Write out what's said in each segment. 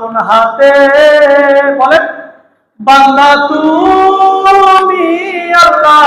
আপন হাতে বলেন বাংলা তুমি আল্লাহ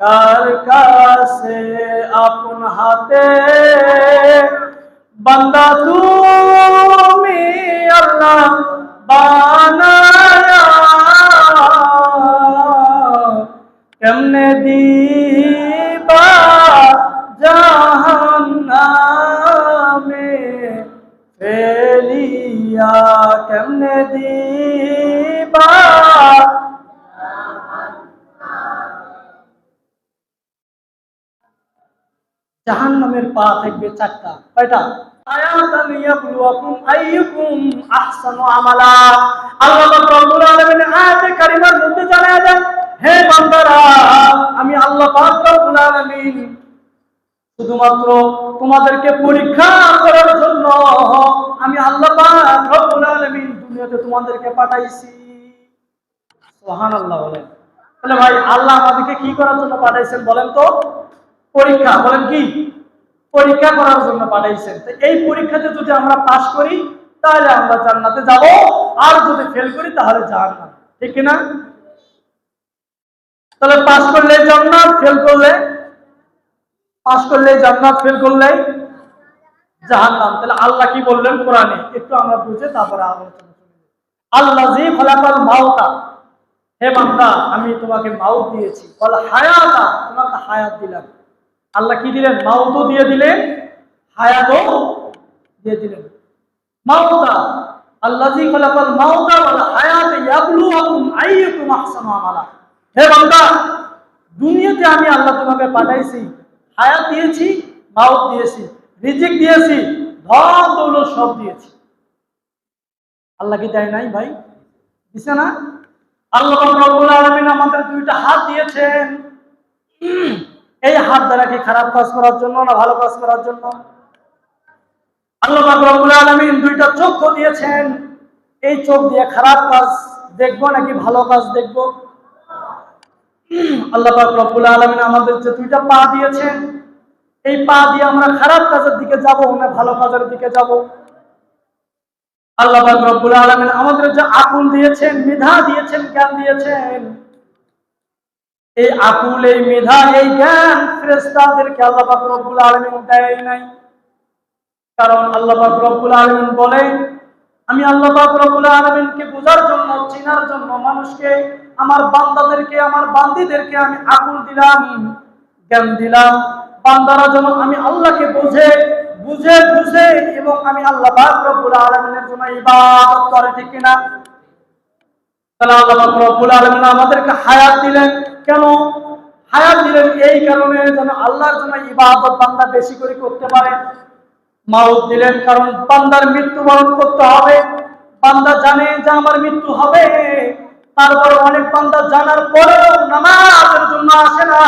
কার কাছে আপন হাতে? বান্দা তুমি আল্লাহ বানায়া। কেমনে দিবা জাহান্নামে ফেলিয়া? কেমনে দিবা মধ্যে জানায় দেন, হে বান্দারা, আমি আল্লাহ শুধুমাত্র তোমাদেরকে পরীক্ষা করার জন্য, আমি আল্লাহ দুনিয়াতে তোমাদেরকে পাঠাইছি। সুবহানাল্লাহ বলেন। তাহলে ভাই, আল্লাহ আমাদেরকে কি করার জন্য পাঠাইছেন বলেন তো? পরীক্ষা, বলেন কি? পরীক্ষা করার জন্য পাঠাইছেন। এই পরীক্ষাতে যদি আমরা পাশ করি, তাহলে আমরা জান্নাতে যাব। আর যদি ফেল করি, তাহলে জাহান্নাম। ঠিক কি না তাহলে পাশ করলে জান্নাত ফেল করলে? পাশ করলে জান্নাত ফেল করলে জাহান্নাম। তাহলে আল্লাহ কি বললেন কোরআনে? একটু আমরা বুঝে তারপরে আলোচনা আল্লাহ জি ফলাফল মাওতা হে বান্দা, আমি তোমাকে মাউত দিয়েছি। বল হায়াতা, তোমাকে হায়াত দিলাম। আল্লাহ কি দিলেন? মাউতও দিয়ে দিলেন, হায়াতও দিয়ে দিলেন। মাউতা আল্লাহ জি ফলাফল মাউতা বল হায়াত ইয়াবলুয়াকুম আইয়ুকুম আহসানু আমালা। হে বান্দা, দুনিয়াতে আমি আল্লাহ তোমাকে পাঠাইছি, হায়াত দিয়েছি, মাউত দিয়েছি, রিজিক দিয়েছি, ধন দৌলত সব দিয়েছি। আল্লাহ কি দেয় নাই ভাই? দিছে না? আল্লাহ রব্বুল আলামিন আমাদের দুইটা হাত দিয়েছেন। এই হাত দ্বারা কি খারাপ কাজ করার জন্য না ভালো কাজ করার জন্য? আল্লাহ রব্বুল আলামিন দুইটা চোখ দিয়েছেন এই চোখ দিয়ে খারাপ কাজ দেখব নাকি ভালো কাজ দেখব? আল্লাহ আলামিন আমাদের যে দুইটা পা দিয়েছেন। এই পা দিয়ে আমরা খারাপ কাজের দিকে যাব না ভালো কাজের দিকে যাব? আল্লাহ রব্বুল আলামিন আমাদের যে আকুল দিয়েছেন, মেধা দিয়েছেন, জ্ঞান দিয়েছেন। এই আকুল, এই মেধা, এই জ্ঞান ফেরেশতাদেরকে আল্লাহ পাক রব্বুল আলামিন দেয় নাই। কারণ আল্লাহ পাক রব্বুল আলামিন বলে আমি আল্লাহ পাক রব্বুল আলামিনকে বোঝার জন্য, চিনার জন্য মানুষকে, আমার বান্দাদেরকে, আমার বান্দিদেরকে আমি আকুল দিলাম, জ্ঞান দিলাম। বান্দারা যেন আমি আল্লাহকে বোঝে, বুঝে বুঝে এবং আমি আল্লাহ পাক রব্বুল আলামিনের জন্য ইবাদত করে, ঠিক কিনা? তাহলে আল্লাহ রব্বুল আলামিন আমাদেরকে হায়াত দিলেন। কেন? হায়াত দিলেন এই কারণে যেন আল্লাহর জন্য ইবাদত বান্দা বেশি করে করতে পারে। মাউত দিলেন কারণ বান্দার মৃত্যুবরণ করতে হবে। বান্দা জানে যে আমার মৃত্যু হবে। তারপর অনেক বান্দা জানার পরেও নামাজের জন্য আসে না।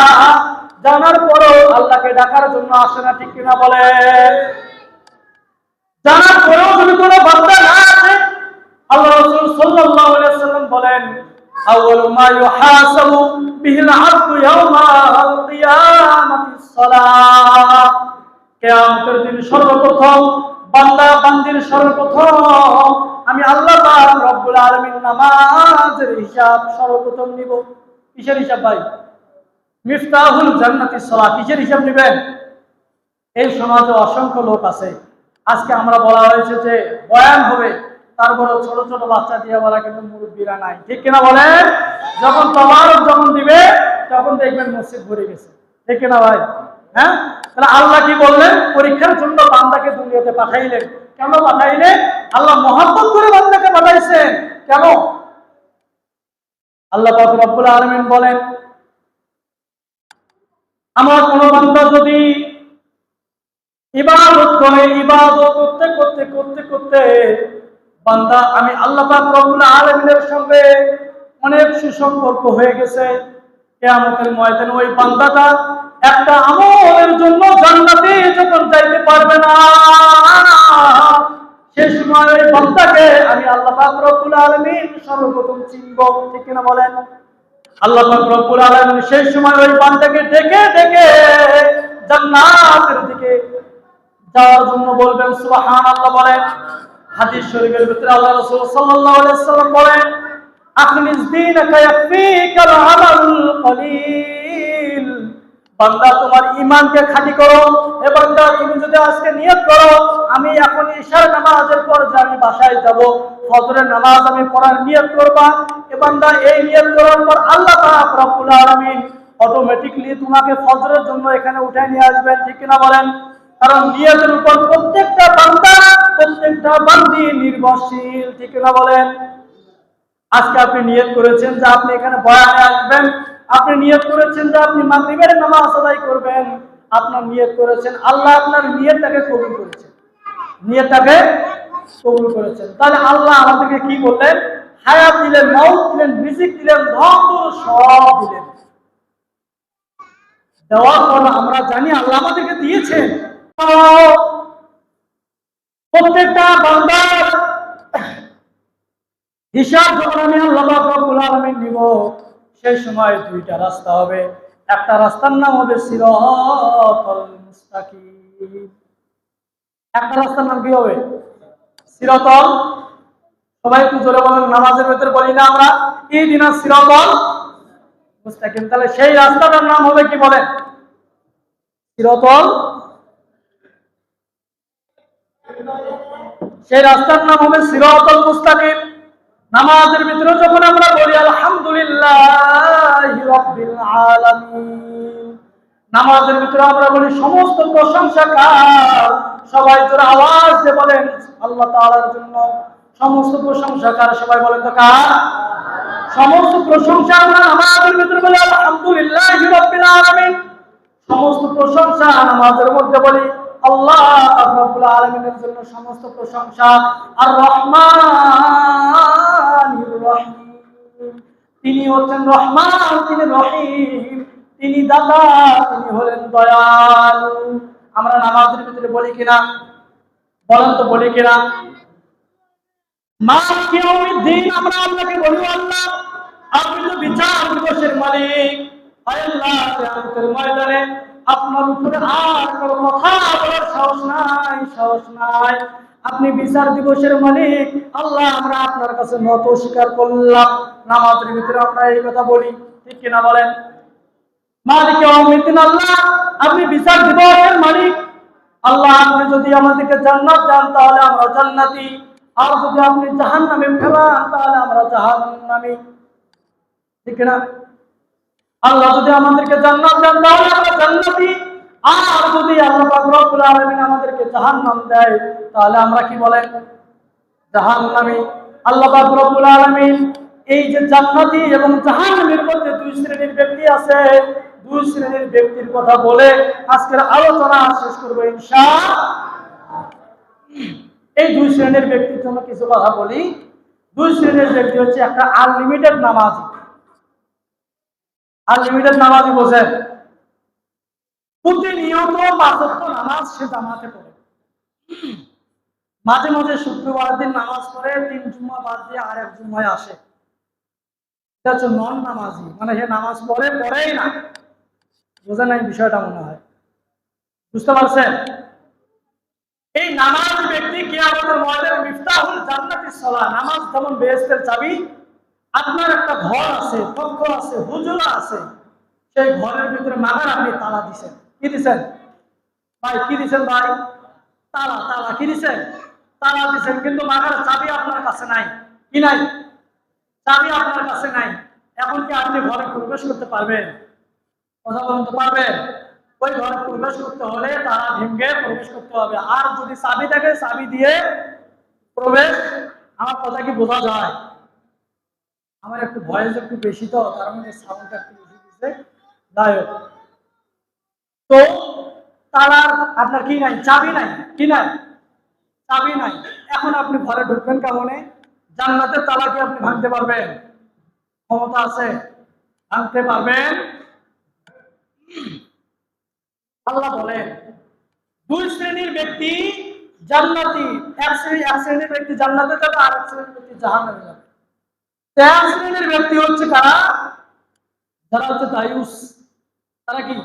জানার পরেও আল্লাহকে ডাকার জন্য আসে না, ঠিক কিনা বলে? জানার পরেও যদি কোনো বান্দা না আসে, আল্লাহ রাসূল আলাইহি সাল্লাম বলেন, আউয়ালু মা ইউহাসাবু বিহিল আবদু ইয়াওমাল কিয়ামাতিস সালাত কিয়ামতের দিন সর্বপ্রথম, বান্দা বান্দির সর্বপ্রথম, আমি আল্লাহ পাক রব্বুল আলামিন নামাজের হিসাব সর্বপ্রথম নিব। কিসের হিসাব ভাই? মিফতাহুল জান্নাতি সালাত কিসের হিসাব নেবেন? এই সমাজে অসংখ্য লোক আছে। আজকে আমরা বলা হয়েছে যে বয়ান হবে। তারপরে ছোট ছোট বাচ্চা দিয়ে বলা কিন্তু মুরব্বীরা নাই। ঠিক কিনা বলেন? যখন তোমার যখন দিবে, তখন দেখবেন মসজিদ ভরে গেছে। ঠিক কিনা ভাই? হ্যাঁ? তাহলে আল্লাহ কি বললেন? পরীক্ষার জন্য বান্দাকে দুনিয়াতে পাঠাইলেন। কেন পাঠাইলেন? আল্লাহ মহাব্বত করে বান্দাকে পাঠাইছেন। কেন? আল্লাহ রব্বুল আলামিন বলেন, আমার কোন বান্দা যদি ইবাদত করে, ইবাদত করতে করতে করতে করতে বান্দা, আমি আল্লাহ পাক রব্বুল আলামিনের সঙ্গে অনেক সুসম্পর্ক হয়ে গেছে। কিয়ামতের ময়দানে ওই বান্দাটা একটা আমলের জন্য জান্নাতে যখন যাইতে পারবে না, সে সময় ওই বান্দাকে আমি আল্লাহ পাক রব্বুল আলামিন সর্বপ্রথম চিনব, ঠিক কিনা বলেন? আল্লাহ পাক রব্বুল আলামিন সেই সময় ওই বান্দাকে ডেকে ডেকে জান্নাতের দিকে যাওয়ার জন্য বলবেন, সুবহানাল্লাহ বলেন। হাদিস শরীফের ভিতরে আল্লাহ রাসূল সাল্লাল্লাহু আলাইহি সাল্লাম বলেন আখলিস দীনাকা ইয়াকফিকাল আমালুল কলিল। বান্দা, তোমার ঈমানকে খাঁটি করো। এ বান্দা, তুমি যদি আজকে নিয়ত করো, আমি এখন ঈশার নামাজের পর যে আমি বাসায় যাব, ফজরের নামাজ আমি পড়ার নিয়ত করবা। এ বান্দা, এই নিয়ত করার পর আল্লাহ পাক রব্বুল আলামিন অটোমেটিকলি তোমাকে ফজরের জন্য এখানে উঠে নিয়ে আসবেন, ঠিক কিনা বলেন? কারণ নিয়তের উপর প্রত্যেকটা বান্দা প্রত্যেকটা বান্দি নির্ভরশীল, ঠিক কিনা বলেন? আজকে আপনি নিয়ত করেছেন যে আপনি এখানে বয়ানে আসবেন, আপনি নিয়ত করেছেন যে আপনি মাগরিবের নামাজ আদায় করবেন। আপনার নিয়ত করেছেন, আল্লাহ আপনার নিয়তটাকে কবুল করেছেন। নিয়তটাকে কবুল করেছেন। তাহলে আল্লাহ আমাদেরকে কি বললেন? হায়াত দিলেন মৌত দিলেন, রিজিক দিলেন, ধন সব দিলেন। দেওয়ার পর আমরা জানি আল্লাহ আমাদেরকে দিয়েছেন। প্রত্যেকটা বান্দার হিসাব যখন আমি আল্লাহ রব্বুল আলামিন নিব, সেই সময় দুইটা রাস্তা হবে। একটা রাস্তার নাম হবে সিরাতাল মুস্তাকিম। একটা রাস্তার নাম কি হবে? সিরাতাল। সবাই একটু জোরে বলেন, নামাজের ভেতরে বলি না আমরা। এই দিন সিরাতাল মুস্তাকিম। তাহলে সেই রাস্তাটার নাম হবে কি বলেন? সিরাতাল সেই রাস্তার নাম হবে সিরাতাল মুস্তাকিম। নামাজের ভিতরে যখন আমরা বলি, আলহামদুলিল্লাহ রাব্বিল আলামিন। নামাজের ভিতরে আমরা বলি, সমস্ত প্রশংসা কার? সবাই জোরে আওয়াজ দিয়ে বলেন, আল্লাহ তাআলার জন্য সমস্ত প্রশংসা কার? সবাই বলেন তো কার? সমস্ত প্রশংসা আমরা নামাজের ভিতরে বলি, আলহামদুলিল্লাহ রাব্বিল আলামিন। সমস্ত প্রশংসা নামাজের মধ্যে বলি আল্লাহ রাব্বুল আলামিনের জন্য সমস্ত প্রশংসা। আর রহমানির রহিম। তিনি হচ্ছেন রহমান, তিনি রহিম। তিনি দাতা, তিনি হলেন দয়ালু। আমরা নামাজের ভিতরে বলি কিনা? বলেন তো বলি কিনা? মালিক ইয়াউমিদ্দিন আমরা আল্লাহকে বলি আল্লাহ। আপনি তো বিচার দিবসের মালিক। আল্লাহ ময়দানে আপনার উপরে আর কোনো কথা বলার সাহস নাই সাহস নাই। আপনি বিচার দিবসের মালিক। আল্লাহ, আমরা আপনার কাছে নত স্বীকার করলাম। নামাজের ভিতরে আমরা এই কথা বলি। ঠিক কিনা বলেন? মালিক আল্লাহ, আপনি বিচার দিবসের মালিক। আল্লাহ, আপনি যদি আমাদেরকে জান্নাত দেন তাহলে আমরা জান্নাতি। আর যদি আপনি জাহান্নামে ফেলান, তাহলে আমরা জাহান্নামী। ঠিক না আল্লাহ যদি আমাদেরকে জান্নাত দেন, তাহলে আমরা জান্নাতি। আর যদি আল্লাহ পাক রব্বুল আলামিন আমাদেরকে জাহান্নাম দেয়, তাহলে আমরা কি বলেন? জাহান্নামী। আল্লাহ পাক রব্বুল আলামিন এই যে জান্নাতি এবং জাহান্নামের মধ্যে দুই শ্রেণির ব্যক্তি আছে। দুই শ্রেণির ব্যক্তির কথা বলে আজকের আলোচনা শেষ করব ইনশাআল্লাহ। এই দুই শ্রেণির ব্যক্তির জন্য কিছু কথা বলি। দুই শ্রেণির ব্যক্তি হচ্ছে একটা আনলিমিটেড নামাজি। আনলিমিটেড নামাজি বোঝেন প্রতিনিয়ত পাঁচত্ব নামাজ সে জামাতে পড়ে। মাঝে মাঝে শুক্রবার দিন নামাজ পড়ে, তিন জুম্মা বাদ দিয়ে আর এক জুম্মায় আসে। এটা হচ্ছে নন নামাজি মানে সে নামাজ পড়ে, পড়েই না। বোঝা নাই বিষয়টা মনে হয়। বুঝতে পারছেন? এই নামাজ ব্যক্তি কে আমাদের ময়দের মিফতাহুল সলা, নামাজ যেমন বেহেস্তের চাবি আপনার একটা ঘর আছে কক্ষ আছে, হুজুরা আছে। সেই ঘরের ভিতরে মাগার আপনি তালা দিছেন। কি দিছেন? ভাই, কি দিছেন ভাই? তালা তালা, কি দিছেন? তালা দিচ্ছেন কিন্তু মাগার চাবি আপনার কাছে নাই। কি নাই? চাবি আপনার কাছে নাই। এখন কি আপনি ঘরে প্রবেশ করতে পারবেন। কথা বলতে পারবেন? ওই ঘরে প্রবেশ করতে হলে তারা ভেঙে প্রবেশ করতে হবে। আর যদি চাবি থাকে, চাবি দিয়ে প্রবেশ, আমার কথা কি বোঝা যায়? আমার একটু ভয়েস একটু বেশি তো, তার মধ্যে সাউন্ডটা একটু বেশি দিচ্ছে যাই হোক। তো তালার আপনার কি নাই? চাবি নাই? কি নাই? চাবি নাই। এখন আপনি ঘরে ঢুকবেন কেমনে? জান্নাতের তালা কি আপনি ভাঙতে পারবেন। ক্ষমতা আছে। ভাঙতে পারবেন। আল্লাহ বলেন, দুই শ্রেণির ব্যক্তি জান্নাতি, এক শ্রেণি, এক শ্রেণির ব্যক্তি জান্নাতে যাবে, আর এক শ্রেণির ব্যক্তি জাহান্নামে যাবে। শ্রেণির ব্যক্তি হচ্ছে যারা হচ্ছে দায়ুস তারা কি?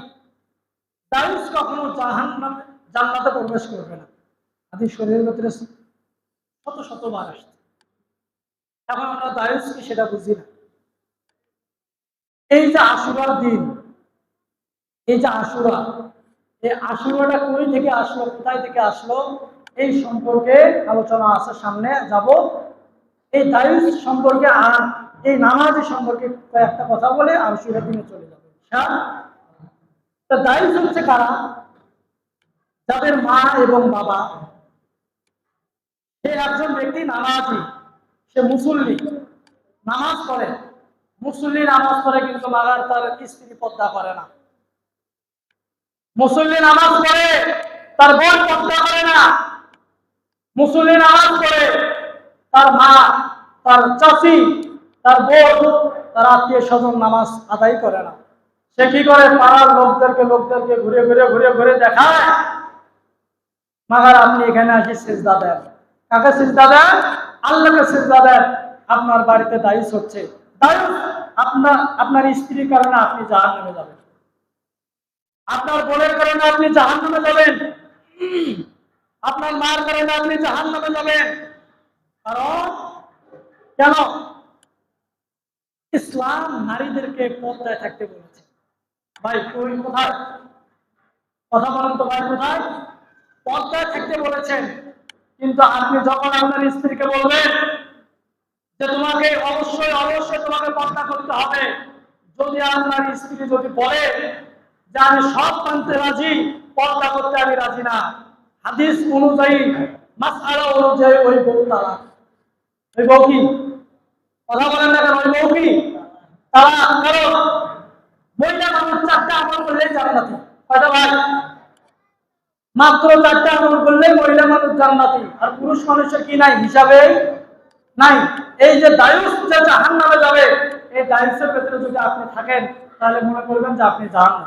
দায়ুস কখনো জাহান্নামে, জান্নাতে প্রবেশ করবে না। আদি শরীরের ভিতরে শত শতবার আসছে। এখন আমরা দায়ুস কি সেটা বুঝি না। এই যে আশুরার দিন, এই যে আশুরা, এই আশুরাটা কই থেকে আসলো, কোথায় থেকে আসলো? এই সম্পর্কে আলোচনা আছে সামনে। যাব এই দায়ুস সম্পর্কে আর এই নামাজি সম্পর্কে কয়েকটা কথা বলে আশুরার দিনে চলে যাব। তা দায়ুস হচ্ছে কারা? যাদের মা এবং বাবা। সে একজন ব্যক্তি নামাজি, সে মুসল্লি। নামাজ পড়ে। মুসল্লি নামাজ পড়ে কিন্তু মাগার তার স্ত্রী পদ্মা করে না। মুসল্লি নামাজ পড়ে, তার বোন পদ্মা করে না। মুসল্লি নামাজ পড়ে, তার মা তার চাষি তার বোন তার আত্মীয় স্বজন নামাজ আদায় করে না। সে কি করে? পাড়ার লোকদেরকে লোকদেরকে ঘুরে ঘুরে ঘুরে ঘুরে দেখায়, মাগার, আপনি এখানে আসি সেজদা দেন। কাকে সেজদা দেন? আল্লাহকে সেজদা দেন। আপনার বাড়িতে দায়ুস হচ্ছে। দায়ুস আপনার আপনার স্ত্রীর কারণে আপনি জাহান নামে যাবেন। আপনার বোনের কারণে আপনি জাহান নামে যাবেন। আপনার মার কারণে আপনি জাহান নামে যাবেন। কারণ কেন? ইসলাম নারীদেরকে পর্দায় থাকতে বলেছে। ভাই কই কোথায়? কথা বলেন তো ভাই, কোথায়? পর্দায় থাকতে বলেছেন। কিন্তু আপনি যখন আপনার স্ত্রীকে বলবেন যে তোমাকে অবশ্যই অবশ্যই তোমাকে পর্দা করতে হবে, যদি আপনার স্ত্রী যদি বলে যে আমি সব মানতে রাজি, পর্দা করতে আমি রাজি না, হাদিস অনুযায়ী মাসালা অনুযায়ী ওই বউ তারা ওই বউ কি? কথা বলেন না কেন? ওই তারা কারণ মহিলা মানুষ চারটা আমল করলেই জান্নাতি। কয়টা ভাই? মাত্র চারটা আমল করলে মহিলা মানুষ জান্নাতি। আর পুরুষ মানুষের কি নাই? হিসাবে নাই। এই যে দায়ুস যে জাহান নামে যাবে, এই দায়ুসের ভেতরে যদি আপনি থাকেন, তাহলে মনে করবেন যে আপনি জাহান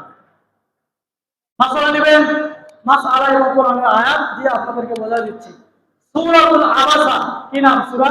মাসালা নেবেন? মাস এবং কোরআনের আয়াত দিয়ে আপনাদেরকে বোঝা দিচ্ছি। সূরাতুল আবাসা কি নাম? সূরা?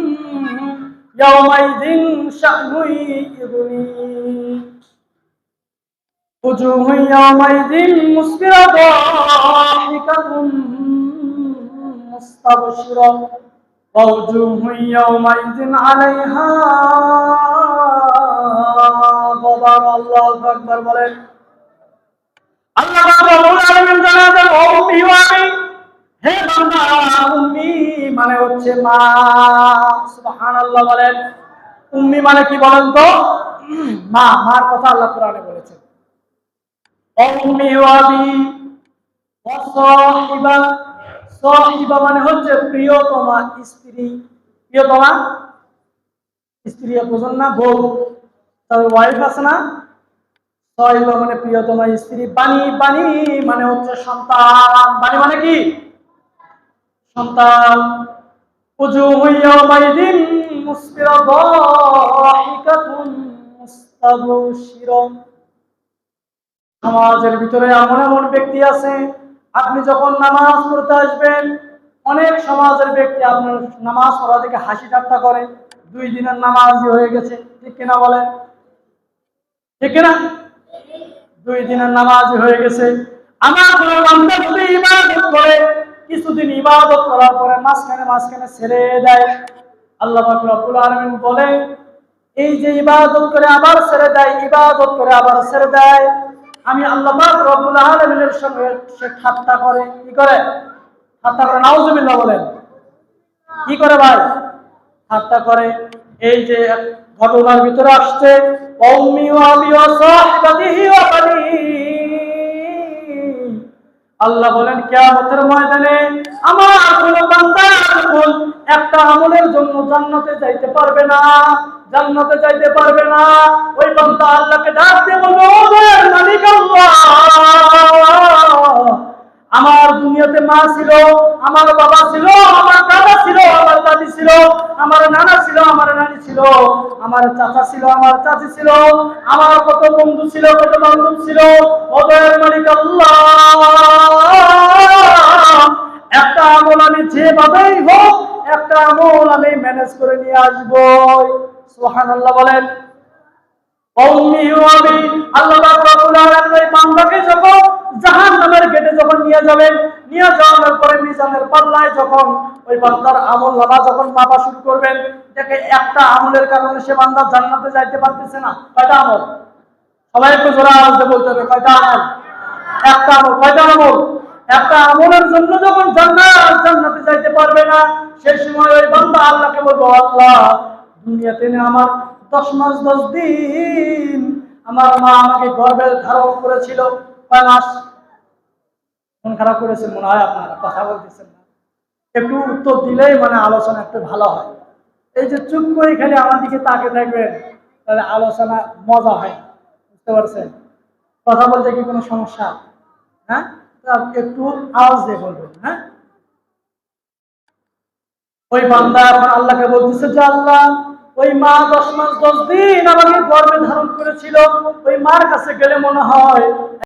يومئذ شأن يغنيه وجوه يومئذ مسفرة ضاحكة مستبشرة ووجوه يومئذ عليها غبر الله أكبر বলেন আল্লাহ রাব্বুল আলামিন জানাতেন ও উম্মি ওয়া আবি হে বান্দা, উম্মি মানে হচ্ছে মা। সুবহানাল্লাহ বলেন। উম্মি মানে কি বলেন তো? মা, মার কথা আল্লাহ কোরআনে বলেছেন। অম্মি ওয়াবি অসহিবা সহিবা। মানে হচ্ছে প্রিয়তমা স্ত্রী। প্রিয়তমা স্ত্রী বোঝেন না, বউ। তবে ওয়াইফ আছে না? সহিবা মানে প্রিয়তমা স্ত্রী। বাণী বাণী মানে হচ্ছে সন্তান। বাণী মানে কি? সন্তান উজুহ ইয়াউমাইদিন মুসফিরা দাহিকাতুন মুস্তাবশিরা সমাজের ভিতরে এমন এমন ব্যক্তি আছে, আপনি যখন নামাজ পড়তে আসবেন, অনেক সমাজের ব্যক্তি আপনার নামাজ পড়া থেকে হাসি ঠাট্টা করে, দুই দিনের নামাজই হয়ে গেছে, ঠিক কিনা বলেন? ঠিক কিনা? দুই দিনের নামাজই হয়ে গেছে। আমার কোনো বান্দা যদি ইবাদত করে কিছুদিন ইবাদত করার পরে মাঝখানে মাঝখানে ছেড়ে দেয়। আল্লাহ রব্বুল আলামিন বলে, এই যে ইবাদত করে আবার ছেড়ে দেয়, ইবাদত করে আবার ছেড়ে দেয়, আমি আল্লাহ পাক রব্বুল আলামিনের সঙ্গে সে ঠাট্টা করে। কি করে? ঠাট্টা করে, নাউজুবিল্লাহ বলেন। কি করে ভাই? ঠাট্টা করে, এই যে ঘটনার ভিতরে আসছে, অম্মি সাহিবাতিহি ওয়া বানি আল্লাহ বলেন, কিয়ামতের ময়দানে আমার কোন বান্দা যখন একটা আমলের জন্য জান্নাতে যাইতে পারবে না, জান্নাতে যাইতে পারবে না। ওই বান্দা আল্লাহকে ডাক দিয়ে বলবে মালিক আল্লাহ! আমার দুনিয়াতে মা ছিল, আমার বাবা ছিল, আমার দাদা ছিল, আমার দাদি ছিল, আমার নানা ছিল, আমার নানি ছিল, আমার চাচা ছিল, আমার চাচি ছিল, আমার কত বন্ধু ছিল, কত বান্ধব ছিল ওদের মালিক একটা আমল আমি যেভাবেই হোক, একটা আমল আমি ম্যানেজ করে নিয়ে আসব সোহান আল্লাহ বলেন আল্লাহ বান্দাকে যখন গেটে যখন নিয়ে যাবেন, নিয়ে যাওয়ার পরে মিজানের পাল্লায় যখন ওই বান্দার আমল নামা যখন মাপা শুরু করবেন, দেখে একটা আমলের কারণে সে বান্দা জান্নাতে যাইতে পারতেছে না। কয়টা আমল? সবাই একটু জোরে আওয়াজ বলতে হবে, কয়টা আমল? একটা আমল, কয়টা আমল? একটা আমলের জন্য যখন জান্নাত জান্নাতে যাইতে পারবে না, সেই সময় ওই বান্দা আল্লাহকে বলব আল্লাহ, দুনিয়াতে আমার দশ মাস, দশ দিন আমার মা আমাকে গর্বের ধারণ করেছিল, কয় মাস? মন খারাপ করেছে, মনে হয় আপনারা কথা বলতেছেন না। একটু উত্তর দিলেই মানে আলোচনা একটু ভালো হয়। এই যে চুপ করে খালি আমার দিকে তাকে থাকবেন, তাহলে আলোচনা মজা হয়। বুঝতে পারছেন? কথা বলতে কি কোনো সমস্যা? হ্যাঁ? একটু আওয়াজ দিয়ে বলবেন হ্যাঁ? ওই বান্দা এখন আল্লাহকে বলতেছে যে, আল্লাহ, ওই মা দশ মাস দশ দিন আমাকে গর্ভে ধারণ করেছিল। ওই মার কাছে গেলে মনে হয়